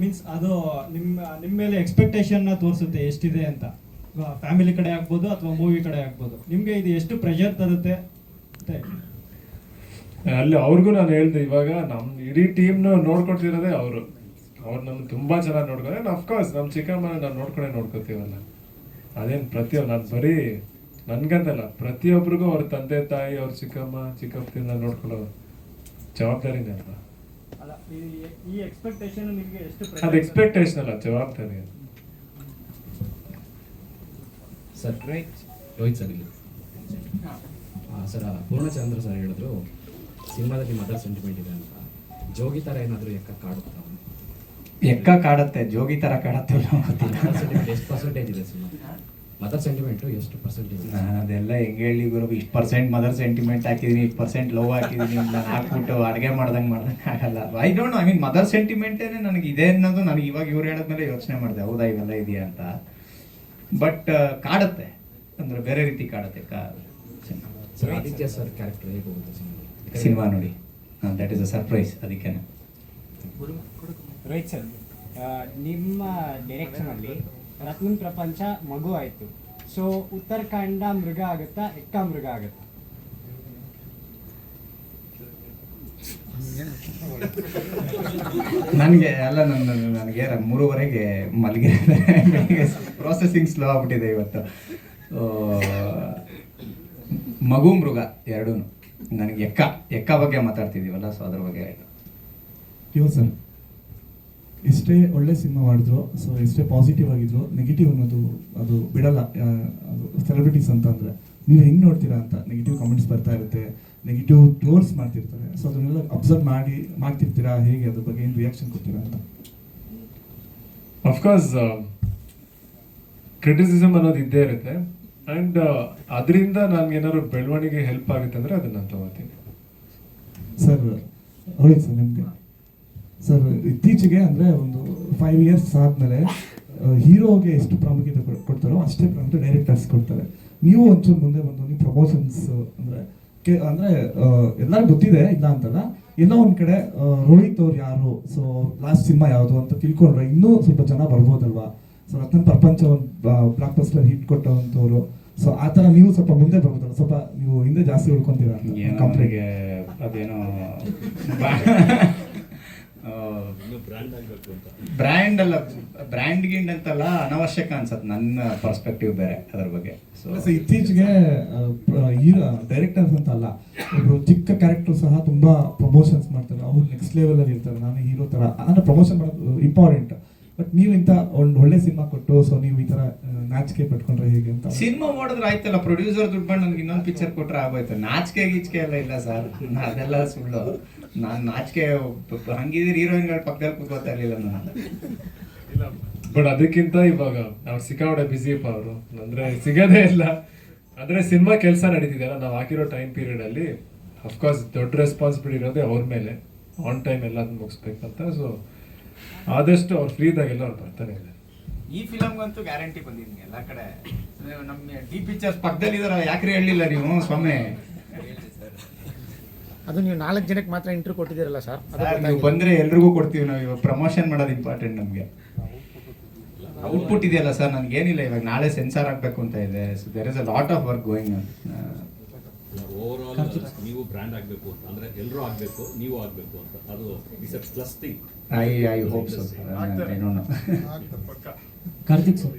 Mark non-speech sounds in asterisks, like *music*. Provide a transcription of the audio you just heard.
Means ಅದು ನಿಮ್ಮ ನಿಮ್ಮ ಮೇಲೆ ಎಕ್ಸ್ಪೆಕ್ಟೇಷನ್ನ ತೋರಿಸುತ್ತೆ, ಎಷ್ಟಿದೆ ಅಂತ. ಫ್ಯಾಮಿಲಿ ಕಡೆ ಆಗ್ಬೋದು ಅಥವಾ ಮೂವಿ ಕಡೆ ಆಗ್ಬೋದು. ನಿಮಗೆ ಇದು ಎಷ್ಟು ಪ್ರೆಷರ್ ತರುತ್ತೆ ಅಲ್ಲಿ ಅವ್ರಿಗೂ ನಾನು ಹೇಳ್ದೆ, ಇವಾಗ ನಮ್ಮ ಇಡೀ ಟೀಮ್ನ ನೋಡ್ಕೊಳ್ತಿರೋದೇ ಅವರು. ಅವ್ರು ನಮ್ಗೆ ತುಂಬಾ ಚೆನ್ನಾಗಿ ನೋಡ್ಕೊಂಡ್ರೆ ಅಫ್ಕೋರ್ಸ್ ನಮ್ಮ ಚಿಕ್ಕಮ್ಮನ ನಾನು ನೋಡ್ಕೊಂಡೇ ನೋಡ್ಕೊತೀವಲ್ಲ ಅದೇನು ಪ್ರತಿಯೊಬ್ಬ ನಾನು ಬರೀ ನನ್ಗಂತಲ್ಲ ಪ್ರತಿಯೊಬ್ಬರಿಗೂ ಅವ್ರ ತಂದೆ, ತಾಯಿ, ಅವ್ರ ಚಿಕ್ಕಮ್ಮ ಚಿಕ್ಕಪ್ಪದಿಂದ ನೋಡ್ಕೊಳ್ಳೋ ಜವಾಬ್ದಾರಿನೇ ಅಲ್ಲ ಈ- ಈ ಎಕ್ಸ್ಪೆಕ್ಟೇಷನ್ ನಿಮಗೆ ಎಷ್ಟು ಅದು ಎಕ್ಸ್ಪೆಕ್ಟೇಷನ್ ಅಲ್ಲ ಜವಾಬ್ದಾರಿ. ಸರ್ ರೋಹಿತ್ ಸರ್ ಇಲ್ಲಿ. ಸರ್ ಪೂರ್ಣಚಂದ್ರ ಸರ್ ಹೇಳಿದ್ರು ಸಿನಿಮಾದಲ್ಲಿ ಮದರ್ ಸೆಂಟಿಮೆಂಟ್ ಇದೆ ಅಂತ. ಜೋಗಿ ಥರ ಏನಾದರೂ ಎಕ್ಕ ಕಾಡುತ್ತಾ? ಎಕ್ಕ ಕಾಡತ್ತೆ ಜೋಗಿ ತರ ಕಾಡತ್ತೆ ಎಷ್ಟು ಪರ್ಸೆಂಟೇಜ್ ಇದೆ ಸಿನಿಮಾ? ಮದರ್ ಸೆಂಟಿಮೆಂಟು ಎಷ್ಟು ಪರ್ಸೆಂಟೇಜ್ ಅದೆಲ್ಲ ಹೆಂಗೆ ಹೇಳಿ ಗುರು ಇಷ್ಟು ಪರ್ಸೆಂಟ್ ಮದರ್ ಸೆಂಟಿಮೆಂಟ್ ಹಾಕಿದೀನಿ ಇಷ್ಟು ಪರ್ಸೆಂಟ್ ಲವ್ ಹಾಕಿದೀನಿ ನಾನು ಹಾಕ್ಬಿಟ್ಟು ಅಡುಗೆ ಮಾಡ್ದಂಗೆ ಮಾಡ್ದಂಗೆ ಆಗಲ್ಲ. I don't I mean mother ಸೆಂಟಿಮೆಂಟೇ ನನಗೆ ಇದೆ ಅನ್ನೋದು ನನಗೆ ಇವಾಗ ಇವ್ರು ಹೇಳಿದ್ಮೇಲೆ ಯೋಚನೆ ಮಾಡಿದೆ ಹೌದಾ ಇವೆಲ್ಲ ಇದೆಯಾ ಅಂತ. ಬಟ್ ಕಾಡುತ್ತೆ. ಅಂದ್ರೆ ಬೇರೆ ರೀತಿ ಕಾಡುತ್ತೆ ಕಾ ಸರ್ ಆದಿತ್ಯ ಸರ್ ಕ್ಯಾರೆಕ್ಟರ್ ಹೇಗೆ ಹೋಗುತ್ತೆ ಸಿನಿಮಾ? ನೋಡಿ. ದಟ್ ಇಸ್ ಅ ಸರ್ಪ್ರೈಸ್ ಅದಕ್ಕೆ ರೋಹಿತ್ ಸರ್ ನಿಮ್ಮ ನಿಮ್ಮ ಡೈರೆಕ್ಷನಲ್ಲಿ ರತ್ನನ್ ಪ್ರಪಂಚ ಮಗು ಆಯಿತು. ಸೊ ಉತ್ತರಾಖಂಡ ಮೃಗ ಆಗುತ್ತಾ ಎಕ್ಕ ಮೃಗ ಆಗುತ್ತಾ? ನನಗೆ ಅಲ್ಲ ನನ್ನ ನನಗೆ ಮೂರುವರೆಗೆ ಮಲಗಿರೋದೆ ಪ್ರೊಸೆಸಿಂಗ್ ಸ್ಲೋ ಆಗ್ಬಿಟ್ಟಿದೆ ಇವತ್ತು. ಮಗು ಮೃಗ ಎರಡೂ ನನಗೆ ಎಕ್ಕ ಎಕ್ಕ ಬಗ್ಗೆ ಮಾತಾಡ್ತಿದ್ದೀವಲ್ಲ ಸೊ ಅದ್ರ ಬಗ್ಗೆ ಆಯಿತು ಸರ್ ಎಷ್ಟೇ ಒಳ್ಳೆ ಸಿನಿಮಾ ಮಾಡಿದ್ರು ಸೊ ಎಷ್ಟೇ ಪಾಸಿಟಿವ್ ಆಗಿದ್ರು ನೆಗೆಟಿವ್ ಅನ್ನೋದು ಅದು ಬಿಡಲ್ಲ ಅದು ಸೆಲೆಬ್ರಿಟೀಸ್ ಅಂತ ಅಂದ್ರೆ. ನೀವು ಹೆಂಗೆ ನೋಡ್ತೀರಾ ಅಂತ ನೆಗೆಟಿವ್ ಕಮೆಂಟ್ಸ್ ಬರ್ತಾ ಇರುತ್ತೆ ನೆಗೆಟಿವ್ ಟ್ರೋಲ್ಸ್ ಮಾಡ್ತಿರ್ತಾರೆ. ಸೊ ಅದನ್ನೆಲ್ಲ ಅಬ್ಸರ್ವ್ ಮಾಡಿ ಮಾಡ್ತಿರ್ತೀರಾ ಹೇಗೆ ಅದ್ರ ಬಗ್ಗೆ ಏನು ರಿಯಾಕ್ಷನ್ ಕೊಡ್ತೀರಾ ಅಂತ? ಅಫ್ಕೋರ್ಸ್ ಕ್ರಿಟಿಸಿಸಮ್ ಅನ್ನೋದು ಇದ್ದೇ ಇರುತ್ತೆ. ಅಂಡ್ ಅದರಿಂದ ನನ್ಗೆ ಏನಾದ್ರು ಬೆಳವಣಿಗೆ ಹೆಲ್ಪ್ ಆಗುತ್ತೆ ಅಂದರೆ ಅದನ್ನ ನಾನು ತಗೋತೀನಿ ಸರ್ ಹೌದು ಸರ್ ನಿಮಗೆ. ಸರ್ ಇತ್ತೀಚೆಗೆ ಅಂದರೆ ಒಂದು ಫೈವ್ ಇಯರ್ಸ್ ಆದಮೇಲೆ ಹೀರೋಗೆ ಎಷ್ಟು ಪ್ರಾಮುಖ್ಯತೆ ಕೊಡ್- ಕೊಡ್ತಾರೋ ಅಷ್ಟೇ ಪ್ರಾಮುಖ್ಯತೆ ಡೈರೆಕ್ಟರ್ಸ್ ಕೊಡ್ತಾರೆ. ನೀವು ಒಂಚೂರು ಮುಂದೆ ಬಂದು ನೀವು ಪ್ರಮೋಷನ್ಸ್ ಅಂದರೆ ಕೆ ಅಂದರೆ ಎಲ್ಲರಿಗೂ ಗೊತ್ತಿದೆ ಇಲ್ಲ ಅಂತಲ್ಲ. ಎಲ್ಲೋ ಒಂದು ಕಡೆ ರೋಹಿತ್ ಅವ್ರು ಯಾರು? ಸೊ ಲಾಸ್ಟ್ ಸಿನಿಮಾ ಯಾವುದು ಅಂತ ತಿಳ್ಕೊಂಡ್ರೆ ಇನ್ನೂ ಸ್ವಲ್ಪ ಜನ ಬರ್ಬೋದಲ್ವಾ? ಸೊ ರತ್ನ ಪ್ರಪಂಚ ಒಂದು ಬ್ಲಾಕ್ ಬಸ್ಟರ್ ಹಿಟ್ ಕೊಟ್ಟವಂಥವ್ರು. ಸೊ ಆ ಥರ ನೀವು ಸ್ವಲ್ಪ ಮುಂದೆ ಬರ್ಬೋದಲ್ಲ. ಸ್ವಲ್ಪ ನೀವು ಹಿಂದೆ ಜಾಸ್ತಿ ಉಳ್ಕೊತೀರ ಕಂಪ್ನಿಗೆ ಅದೇನೋ *laughs* ಬ್ರ್ಯಾಂಡ್ ಅಲ್ಲ ಬ್ರ್ಯಾಂಡ್ ಗಿಂಡ್ ಅಂತಲ್ಲ ಅನವಶ್ಯಕ ಅನ್ಸತ್ ನನ್ನ ಪರ್ಸ್ಪೆಕ್ಟಿವ್ ಬೇರೆ ಅದ್ರ ಬಗ್ಗೆ. ಸೊ ಇತ್ತೀಚೆಗೆ ಹೀರೋ ಡೈರೆಕ್ಟರ್ಸ್ ಅಂತ ಅಲ್ಲ ಒಬ್ರು ಚಿಕ್ಕ ಕ್ಯಾರೆಕ್ಟರ್ ಸಹ ತುಂಬಾ ಪ್ರಮೋಷನ್ಸ್ ಮಾಡ್ತಾರೆ ಅವ್ರು ನೆಕ್ಸ್ಟ್ ಲೆವೆಲ್ ಅಲ್ಲಿ ಇರ್ತಾರೆ ನಾನು ಹೀರೋ ತರ ಅಂದ್ರೆ ಪ್ರಮೋಷನ್ ಮಾಡೋದು ಇಂಪಾರ್ಟೆಂಟ್ ಬಟ್ ನೀವು ಇಂಥ ಒಂದು ಒಳ್ಳೆ ಸಿನಿಮಾ ಕೊಟ್ಟು ಸೊ ನೀವು ಈ ತರ ನಾಚಿಕೆ ಪಟ್ಕೊಂಡ್ರೆ ಹೇಗೆ ಅಂತ ಸಿನಿಮಾ ಮಾಡಿದ್ರೆ ಆಯ್ತಲ್ಲ ಪ್ರೊಡ್ಯೂಸರ್ ದುಡ್ಡು ಬಂದು ನನಗೆ ಇನ್ನೊಂದು ಪಿಕ್ಚರ್ ಕೊಟ್ರೆ ಆಗೋಯ್ತು. ನಾಚಿಕೆ ಗೀಚಿಕೆ ಎಲ್ಲ ಇಲ್ಲ ಸರ್ ಅದೆಲ್ಲ ಸುಳ್ಳು. ನಾನು ನಾಚಿಕೆ ಹಂಗಿದ್ರೆ ಹೀರೋಯಿನ್ಗಳ ಪಕ್ಕದಲ್ಲಿ ಕೂತ್ಕೋತಾ ಇರಲಿಲ್ಲ ನಾನು. ಬಟ್ ಅದಕ್ಕಿಂತ ಇವಾಗ ಅವ್ರು ಸಿಕ್ಕಾಪಟ್ಟೆ ಬಿಸಿ ಅಪ್ಪ ಅವರು. ಅಂದ್ರೆ ಸಿಗೋದೇ ಇಲ್ಲ. ಅಂದ್ರೆ ಸಿನಿಮಾ ಕೆಲಸ ನಡೀತಿದೆಯಲ್ಲ ನಾವು ಹಾಕಿರೋ ಟೈಮ್ ಪೀರಿಯಡ್ ಅಲ್ಲಿ ಅಫ್ಕೋರ್ಸ್ ದೊಡ್ಡ ರೆಸ್ಪಾನ್ಸಿಬಿಲಿಟಿ ಇರೋದೇ ಅವ್ರ ಮೇಲೆ. ಆನ್ ಟೈಮ್ ಎಲ್ಲ ಮುಗಿಸ್ಬೇಕಂತ ಸೊ ಆದಷ್ಟು ಅವ್ರು ಫ್ರೀ ಎಲ್ಲ ಅವ್ರು ಬರ್ತಾನೆ ಇದೆ ಈ ಫಿಲಮ್ಗಂತೂ ಗ್ಯಾರಂಟಿ ಬಂದಿದ್ದೀನಿ ಎಲ್ಲ ಕಡೆ. ನಮಗೆ ಡಿ ಪಿಕ್ಚರ್ಸ್ ಪಕ್ಕದಲ್ಲಿ ಇದಾರ ಯಾಕ್ರಿ ಹೇಳಿಲ್ಲ ನೀವು? ಸ್ವಾಮಿ. ಅದು ನೀವು ನಾಲ್ಕು ಜನಕ್ಕೆ ಮಾತ್ರ ಇಂಟ್ರ್ಯೂ ಕೊಟ್ಟಿದ್ದೀರಲ್ಲ ಸರ್ ನೀವು ಬಂದರೆ ಬಂದ್ರೆ ಎಲ್ರಿಗೂ ಕೊಡ್ತೀವಿ ನಾವು. ಇವಾಗ ಪ್ರಮೋಷನ್ ಮಾಡೋದು ಇಂಪಾರ್ಟೆಂಟ್ ನಮಗೆ. ಔಟ್ಪುಟ್ ಇದೆಯಲ್ಲ ಸರ್ ನನಗೇನಿಲ್ಲ ಇವಾಗ ನಾಳೆ ಸೆನ್ಸಾರ್ ಆಗಬೇಕು ಅಂತ ಇದೆ. So there is a lot of work going over all ನೀವು ಬ್ರ್ಯಾಂಡ್ ಆಗಬೇಕು ಅಂತ. ಅಂದ್ರೆ ಎಲ್ಲರೂ ಆಗಬೇಕು ನೀವು ಆಗಬೇಕು ಅಂತ. ಅದು is a plus thing I I hope so I don't know Karthik sir.